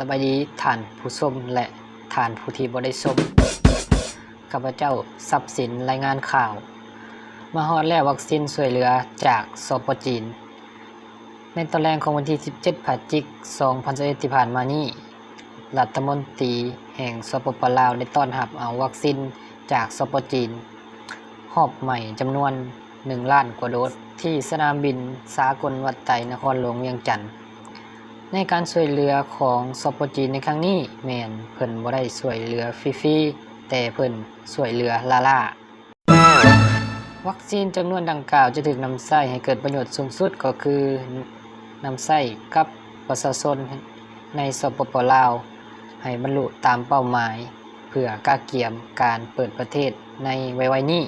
สบายดีท่านผู้ชมและท่านผู้ที่บ่ได้ชมข้าพเจ้าทรัพย์สินรายงานข่าว มาฮอดแล้ววัคซีนช่วยเหลือจากสปจีน ในตอนแรกของวันที่ 17พฤศจิกายน2021ที่ผ่านมานี้รัฐมนตรีแห่งสปปลาวได้ต้อนรับเอาวัคซีนจากสปจีนหอบใหม่จำนวน 1 ล้านกว่าโดสที่สนามบินสากลวัดไตนครหลวงเวียงจันทน์ ในการช่วยเหลือของสปจีนในครั้งนี้แมนเพิ่นบ่ได้ช่วยเหลือฟรีๆแต่เพิ่นช่วยเหลือลาล่าวัคซีนจำนวนดังกล่าวจะถูกนำใช้ให้เกิดประโยชน์สูงสุดก็คือนำใช้กับประชาชนในสปปลาว ให้บรรลุตามเป้าหมาย เพื่อกาเกียมการเปิดประเทศในไวๆนี้